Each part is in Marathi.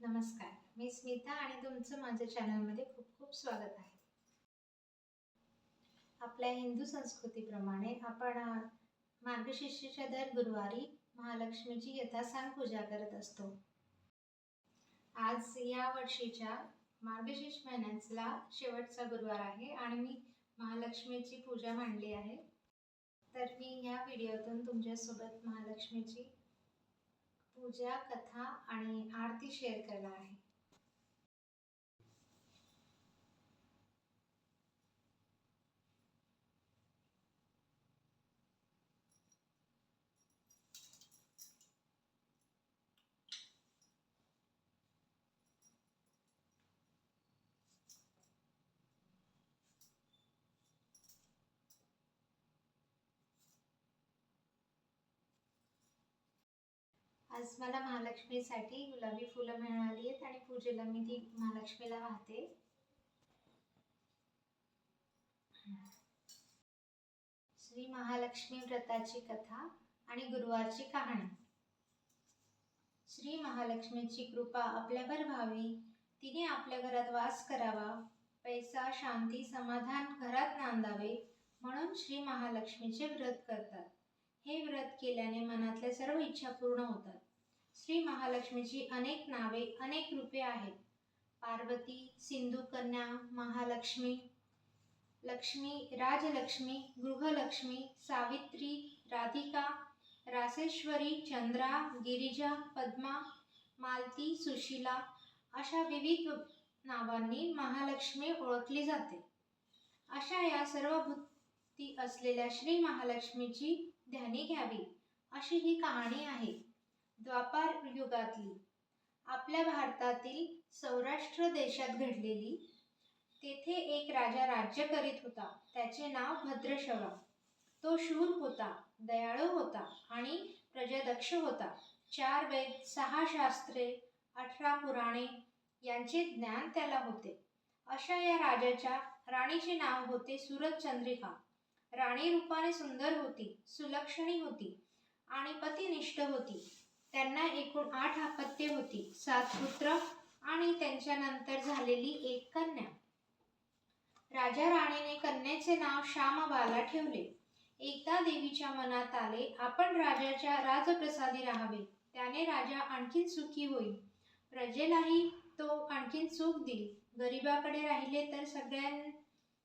नमस्कार. मी स्मिता आणि तुमचं माझ्या चॅनलमध्ये खूप खूप स्वागत आहे. आपल्या हिंदू संस्कृतीप्रमाणे आपण मार्गशीर्षच्या दर गुरुवारी महालक्ष्मीची यथासांग पूजा करत असतो. आज या वर्षीच्या मार्गशीर्ष महिन्यातला शेवटचा गुरुवार आहे आणि मी महालक्ष्मीची पूजा मांडली आहे. तर मी या व्हिडिओतून तुमच्यासोबत महालक्ष्मीची पूजा कथा आणि माहिती शेअर करणार आहे. आज मला महालक्ष्मीसाठी गुलाबी फुलं मिळाली आहेत आणि पूजेला मी ती महालक्ष्मीला वाहते. श्री महालक्ष्मी व्रताची कथा आणि गुरुवारची कहाणी. श्री महालक्ष्मीची कृपा आपल्यावर व्हावी. तिने आपल्या घरात वास करावा. पैसा शांती समाधान घरात नांदावे म्हणून श्री महालक्ष्मीचे व्रत करतात. हे व्रत केल्याने मनातल्या सर्व इच्छा पूर्ण होतात. श्री महालक्ष्मीची अनेक नावे अनेक रूपे आहेत. पार्वती सिंधू कन्या महालक्ष्मी लक्ष्मी राजलक्ष्मी गृहलक्ष्मी सावित्री राधिका रासेश्वरी चंद्रा गिरिजा पद्मा मालती सुशीला अशा विविध नावांनी महालक्ष्मी ओळखली जाते. अशा या सर्व भूती असलेल्या श्री महालक्ष्मीची ध्यानी घ्यावी अशी ही कहाणी आहे. द्वापार युगातली. आपल्या भारतातील सौराष्ट्र देशात घडलेली तेथे एक राजा राज्य करीत होता. त्याचे नाव भद्रशवा तो शूर होता दयाळू होता आणि प्रजादक्ष होता. चार वेद सहा शास्त्रे अठरा पुराणे यांचे ज्ञान त्याला होते. अशा या राजाच्या राणीचे नाव होते सुरत चंद्रिका. राणी रूपाने सुंदर होती सुलक्षणी होती आणि पतिनिष्ठ होती. त्यांना एकूण आठ अपत्ये होती. सात पुत्र आणि त्यांच्यानंतर झालेली एक कन्या. राजा राणीने कन्याचे नाव श्यामबाला ठेवले. एकदा देवीच्या मनात आले आपण राजाच्या राजप्रसादी राहावे. त्याने राजा आणखीन सुखी होईल. प्रजेलाही तो आणखीन सुख देईल. गरिबाकडे राहिले तर सगळ्यां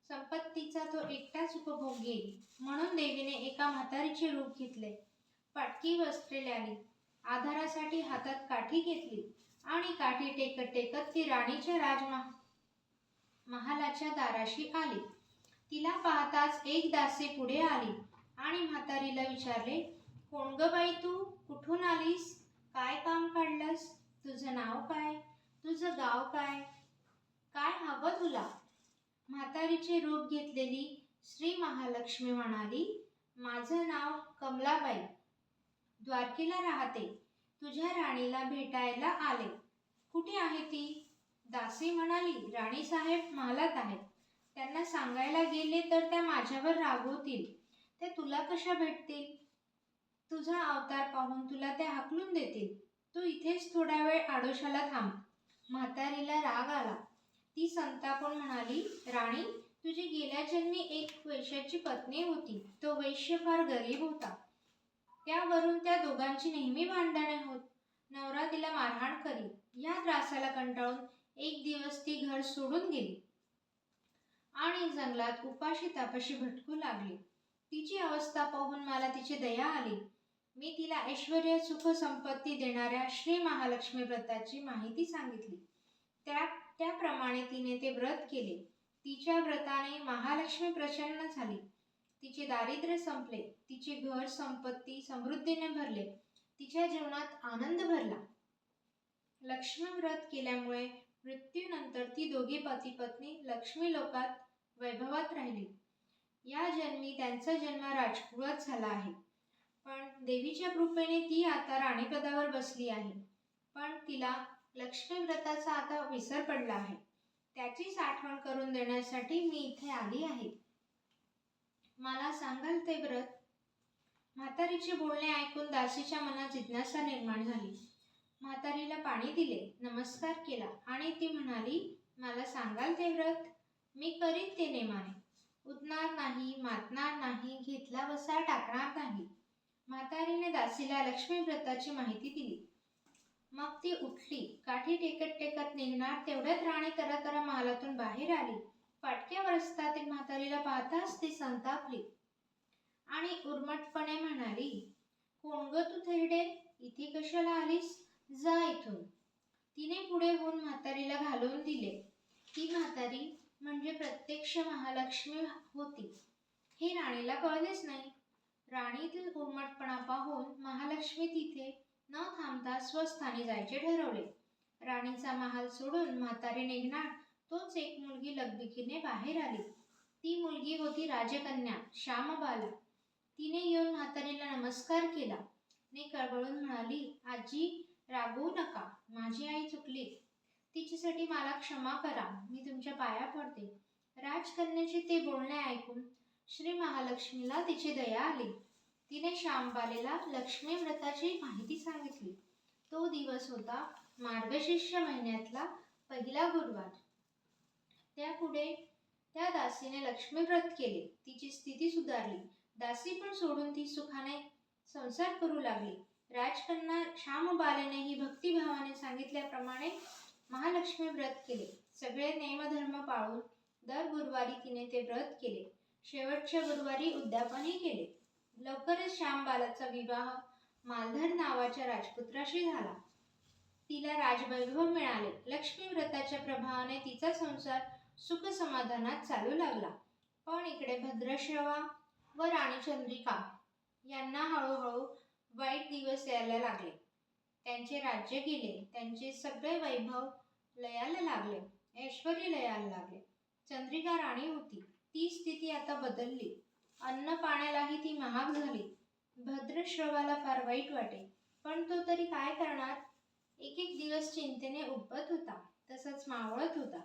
संपत्तीचा तो एकटाच उपभोग घेईल. म्हणून देवीने एका म्हातारीचे रूप घेतले. पाटकी वस्त्रे लावली आधारासाठी हातात काठी घेतली आणि काठी टेकत टेकत ती राणीच्या राजमा महालाच्या दाराशी आली. तिला पाहताच एक दासी पुढे आली आणि म्हातारीला विचारले कोण ग बाई तू? कुठून आलीस? काय काम काढलंस? तुझं नाव काय? तुझं गाव काय? काय हवं तुला? म्हातारीचे रूप घेतलेली श्री महालक्ष्मी म्हणाली माझं नाव कमलाबाई. द्वारकेला राहते. तुझ्या राणीला भेटायला आले. कुठे आहे ती? दासी म्हणाली राणी साहेब महालात आहेत. त्यांना सांगायला गेले तर त्या माझ्यावर रागवतील. ते तुला कशा भेटतील? तुझा अवतार पाहून तुला ते हाकलून देतील. तू इथेच थोडा वेळ आडोशाला थांब. म्हातारीला राग आला. ती संतापून म्हणाली राणी तुझी गेल्या जन्मी एक वैश्याची पत्नी होती. तो वैश्य फार गरीब होता. त्यावरून त्या दोघांची नेहमी भांडणे होत. नवरा तिला मारहाण करी या त्रासाला कंटाळून एक दिवस ती घर सोडून गेली. आणि जंगलात उपाशी तापाशी भटकू लागली. तिची अवस्था पाहून मला तिची दया आली. मी तिला ऐश्वर सुख संपत्ती देणाऱ्या श्री महालक्ष्मी व्रताची माहिती सांगितली. त्या त्याप्रमाणे तिने ते व्रत केले. तिच्या व्रताने महालक्ष्मी प्रसन्न झाली. तिचे दारिद्र्य संपले तिचे घर संपत्ती समृद्धीने भरले तिच्या जीवनात आनंद भरला. लक्ष्मी व्रत केल्यामुळे मृत्यूनंतर ती दोघी पती पत्नी लक्ष्मी लोकात वैभवात राहिली. या जन्मी त्यांचा जन्म राजकुळात झाला आहे. पण देवीच्या कृपेने ती आता राणीपदावर बसली आहे. पण तिला लक्ष्मी व्रताचा आता विसर पडला आहे. त्याची साठवण करून देण्यासाठी मी इथे आली आहे. मला सांगाल ते व्रत? म्हातारीचे बोलणे ऐकून दासीच्या मनात जिज्ञासा निर्माण झाली. म्हातारीला पाणी दिले नमस्कार केला आणि ती म्हणाली मला सांगाल ते व्रत? मी करीन ते नेमाने. उठणार नाही मातणार नाही घेतला बसा टाकणार नाही. म्हातारीने दासीला लक्ष्मी व्रताची माहिती दिली. मग ती उठली. काठी टेकत टेकत निघणार तेवढ्यात राणी तर महालातून बाहेर आली. फाटक्या रस्त्यातील म्हातारीला पाहताच ती संतापली. आणि उर्मटपणे म्हणाली कोण ग तू थेरडे? इथे कशाला आलीस? जा इथून. तिने पुढे होऊन म्हातारीला घालवून दिले. ती म्हातारी म्हणजे प्रत्यक्ष महालक्ष्मी होती. हे राणीला कळलेच नाही. राणीतील उर्मटपणा पाहून महालक्ष्मी तिथे न थांबता स्वस्थानी जायचे ठरवले. राणीचा महाल सोडून म्हातारी निघणार तोच एक मुलगी लगबिकीने बाहेर आली. ती मुलगी होती राजकन्या श्यामबाला. तिने येऊन म्हातारीला नमस्कार केला. ने कळवळून म्हणाली आजी रागवू नका. माझी आई चुकली. तिच्यासाठी मला क्षमा करा. मी तुमच्या पाया पडते. राजकन्याचे ते बोलणे ऐकून श्री महालक्ष्मीला तिची दया आली. तिने श्यामबालेला लक्ष्मी व्रताची माहिती सांगितली. तो दिवस होता मार्गशीर्ष महिन्यातला पहिला गुरुवार. त्या पुढे त्या दासीने लक्ष्मी व्रत केले. तिची स्थिती सुधारली. दासी पण सोडून ती सुखाने संसार करू लागली. राजकन्या श्यामबालेनेही भक्तिभावाने सांगितल्याप्रमाणे महालक्ष्मी व्रत केले. सगळे नेमधर्म पाळून दर गुरुवारी तिने ते व्रत केले. शेवटच्या गुरुवारी उद्यापनही केले. लवकरच श्यामबालाचा विवाह मालधर नावाच्या राजपुत्राशी झाला. तिला राजवैभव मिळाले. लक्ष्मी व्रताच्या प्रभावाने तिचा संसार सुख समाधानात चालू लागला पण इकडे भद्रश्रवा व राणी चंद्रिका यांना हळूहळू वाईट दिवस यायला लागले. त्यांचे राज्य गेले. त्यांचे सगळे वैभव लयाला लागले. ऐश्वर्य लयाला लागले. चंद्रिका राणी होती. ती स्थिती आता बदलली. अन्न पाण्यालाही ती महाग झाली. भद्रश्रवाला फार वाईट वाटे. पण तो तरी काय करणार? एक एक दिवस चिंतेने उbbत होता. तसंच मावळत होता.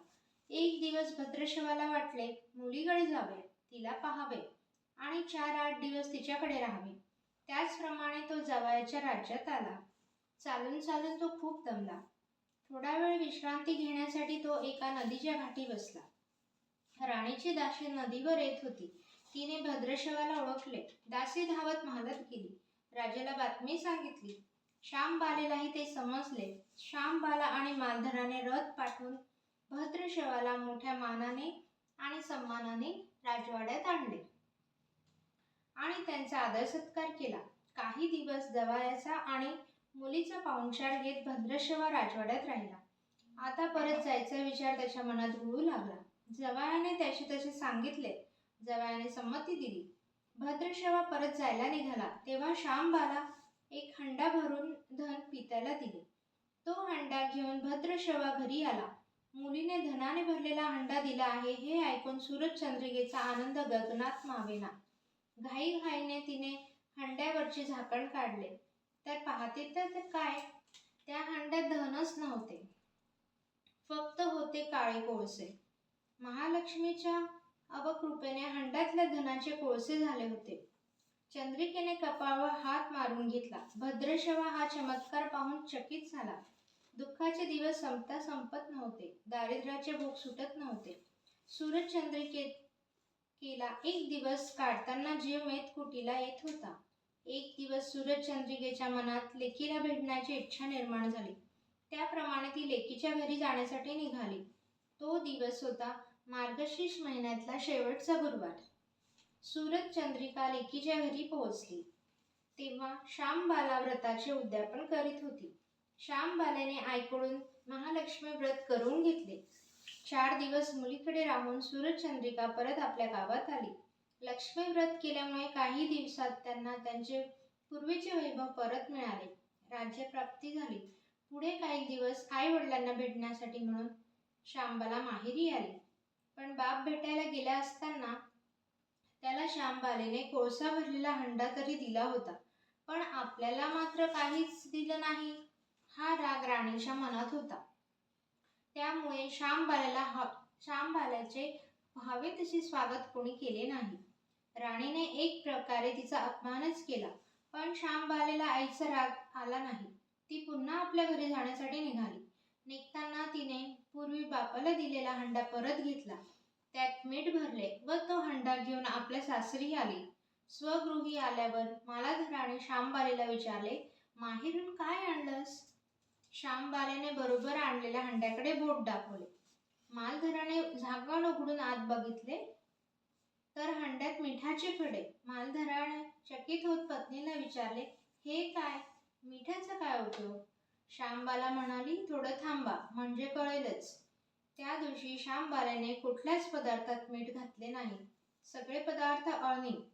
एक दिवस भद्रशवाला वाटले मुलीकडे जावे तिला पाहावे आणि चार आठ दिवस तिच्याकडे राहावे. त्याचप्रमाणे तो जवळच्या राज्यात आला. चालून चालून तो खूप दमला. थोडा वेळ विश्रांती घेण्यासाठी तो एका नदीच्या घाटी बसला. राणीची दासी नदीवर येत होती. तिने भद्रशवाला ओळखले. दासी धावत महालत गेली. राजाला बातमी सांगितली. श्यामबालेलाही ते समजले. श्यामबाला आणि मालधराने रथ पाठवून भद्रशवाला मोठ्या मानाने आणि सन्मानाने राजवाड्यात आणले. आणि त्यांचा आदर सत्कार केला. काही दिवस जवायाचा आणि मुलीचा पाहुणचार घेत भद्रशवा राजवाड्यात राहिला. आता परत जायचा विचार त्याच्या मनात रुळू लागला. जवायाने त्याचे तसे सांगितले. जवायाने संमती दिली. भद्रशवा परत जायला निघाला. तेव्हा श्यामबाला एक हंडा भरून धन पित्याला दिले. तो हंडा घेऊन भद्रशवा घरी आला. मुलीने धनाने भरलेला हंडा दिला आहे हे ऐकून सूरज चंद्रिकेचा आनंद गगनात मावेना. घाई घाईने तिने हंड्यावरचे झाकण काढले. तर पाहते तर काय? त्या हंड्यात धनच नव्हते. फक्त होते काळे कोळसे. महालक्ष्मीच्या अवकृपेने हंड्यातल्या धनाचे कोळसे झाले होते. चंद्रिकेने कपाळावर हात मारून घेतला. भद्रशवा हा चमत्कार पाहून चकित झाला. दुःखाचे दिवस संपता संपत नव्हते. दारिद्र्याचे भोग सुटत नव्हते. सूरज केला एक दिवस काढताना जीव मेत कुटीला येत होता. एक दिवस सूरज चंद्रिकेच्या मनात लेकीला भेटण्याची इच्छा निर्माण झाली. त्याप्रमाणे ती लेकीच्या घरी जाण्यासाठी निघाली. तो दिवस होता मार्गशीर्ष महिन्यातला शेवटचा गुरुवार. सूरज चंद्रिका लेकीच्या घरी पोहोचली. तेव्हा श्याम बालाव्रताचे उद्यापन करीत होती. श्यामबालेने आईकडून महालक्ष्मी व्रत करून घेतले. चार दिवस मुलीकडे राहून सूरजचंद्रिका परत आपल्या गावात आली. लक्ष्मी व्रत केल्यामुळे काही दिवसात त्यांना त्यांचे पूर्वीचे वैभव परत मिळाले. राज्यप्राप्ती झाली. पुढे काही दिवस आई वडिलांना भेटण्यासाठी म्हणून श्यामबाला माहेरी आली. पण बाप भेटायला गेला असताना त्याला श्यामबालेने कोळसा भरलेला हंडा तरी दिला होता. पण आपल्याला मात्र काहीच दिलं नाही. हा राग राणीच्या मनात होता. त्यामुळे श्यामबाल्याला हा श्यामबाल्याचे व्हावे तसे स्वागत कोणी केले नाही. राणीने एक प्रकारे तिचा अपमानच केला पण श्यामबालेला आईचा राग आला नाही. ती पुन्हा आपल्या घरी जाण्यासाठी निघाली. निघताना तिने पूर्वी बापाला दिलेला हंडा परत घेतला. त्यात मीठ भरले व तो हंडा घेऊन आपल्या सासरी आली. स्वगृही आल्यावर मालाधराने श्यामबालेला विचारले माहेरून काय आणलंस? श्यामबालेने बरोबर आणलेल्या हंड्याकडे बोट दाखवले. मालधराने झाकण उघडून आत बघितले तर हंड्यात मिठाचे खडे. मालधराने चकित होत पत्नीला विचारले हे काय? मिठाचा काय उपयोग श्यामबाला म्हणाली थोडं थांबा म्हणजे कळेलच. त्या दिवशी श्यामबाल्याने कुठल्याच पदार्थात मीठ घातले नाही. सगळे पदार्थ अळणी.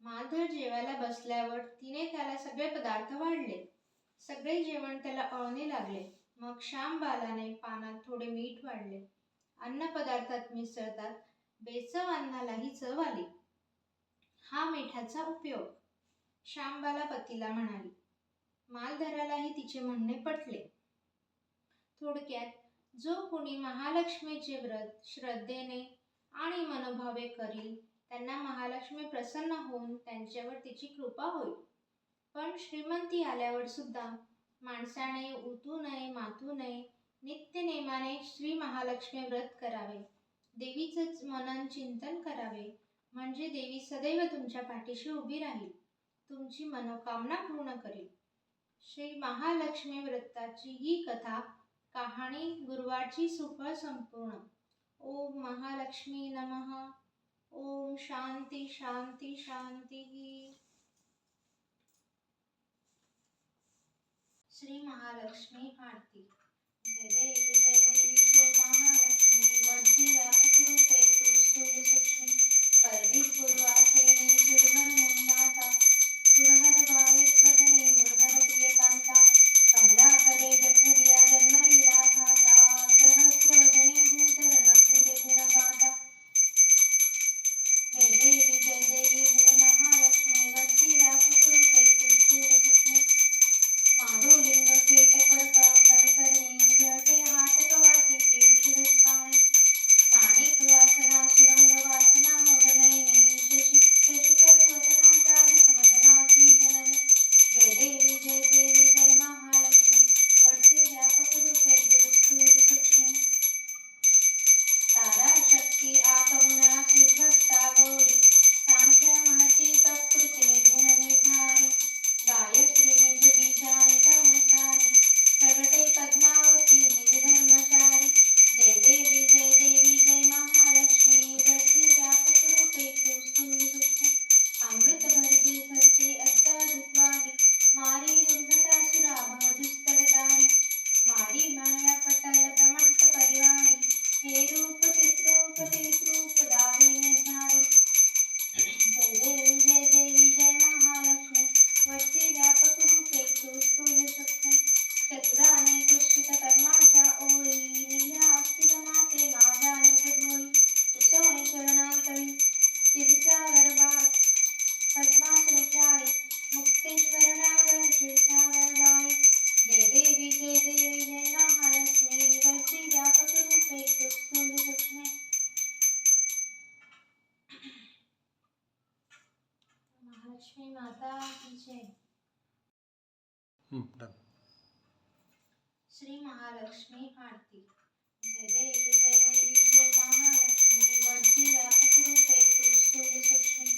मालधर जेवायला बसल्यावर तिने त्याला सगळे पदार्थ वाढले. सगळे जेवण त्याला अळणे लागले. मग श्यामबालाने पानात थोडे मीठ वाढले. अन्न पदार्थात मिसळतात. बेचव अन्नालाही चव आली. हा मिठाचा उपयोग. श्यामबाला पतीला म्हणाली मालधरालाही तिचे म्हणणे पटले. थोडक्यात जो कोणी महालक्ष्मीचे व्रत श्रद्धेने आणि मनोभावे करील त्यांना महालक्ष्मी प्रसन्न होऊन त्यांच्यावर तिची कृपा होईल. पण श्रीमंती आल्यावर सुद्धा माणसाने उतू नये मातू नये नित्यनेमाने श्री महालक्ष्मी व्रत करावे. देवीचंच मनन चिंतन करावे. म्हणजे देवी सदैव तुमच्या पाठीशी उभी राहील. तुमची मनोकामना पूर्ण करेल. श्री महालक्ष्मी व्रताची ही कथा कहाणी गुरुवारची सुफळ संपूर्ण. ओम महालक्ष्मी नमः. ओम शांती शांती शांती. श्री महालक्ष्मी आरती. जय देवी जय देवी जय महालक्ष्मी. वड्डी व्यापकरूपे तू स्थूल सूक्ष्मी परवी पूर्वासेनी दुर्घर मुन्नाथा सुरहर भावित्वतने मृहर प्रियकांता कमलाकरे जय श्री महालक्ष्मी आरती. जय देवी जय देवी जय महालक्ष्मी. वड्डी व्यापक रूपे तू स्थूल सूक्ष्मी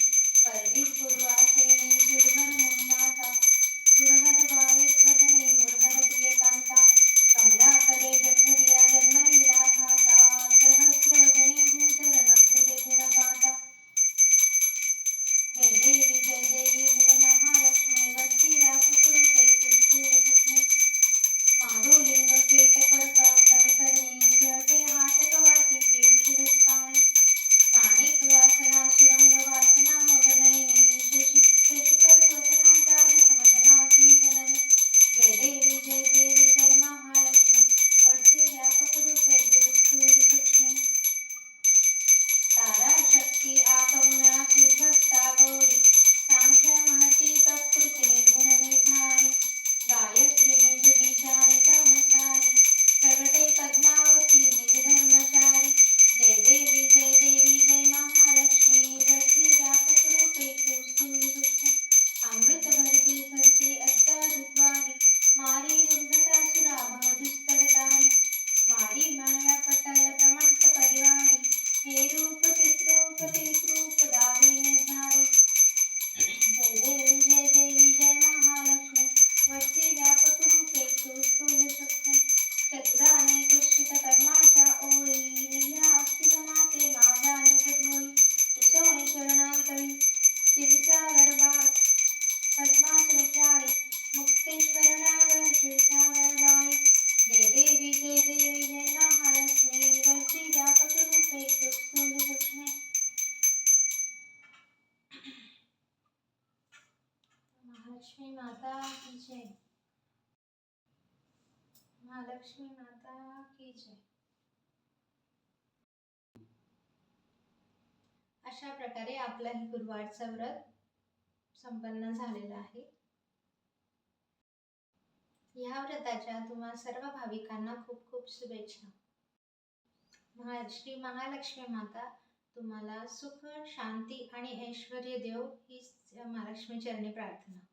परवी पूर्वासेनी सुरहर जय. महालक्ष्मी माता की जय. अशा प्रकारे आपलाही गुरुवारचा व्रत संपन्न झालेला आहे. ह्या व्रताच्या तुम्हा सर्व भाविकांना खूप खूप शुभेच्छा. श्री महालक्ष्मी माता तुम्हाला सुख शांती आणि ऐश्वर देव ही महालक्ष्मी चरणी प्रार्थना.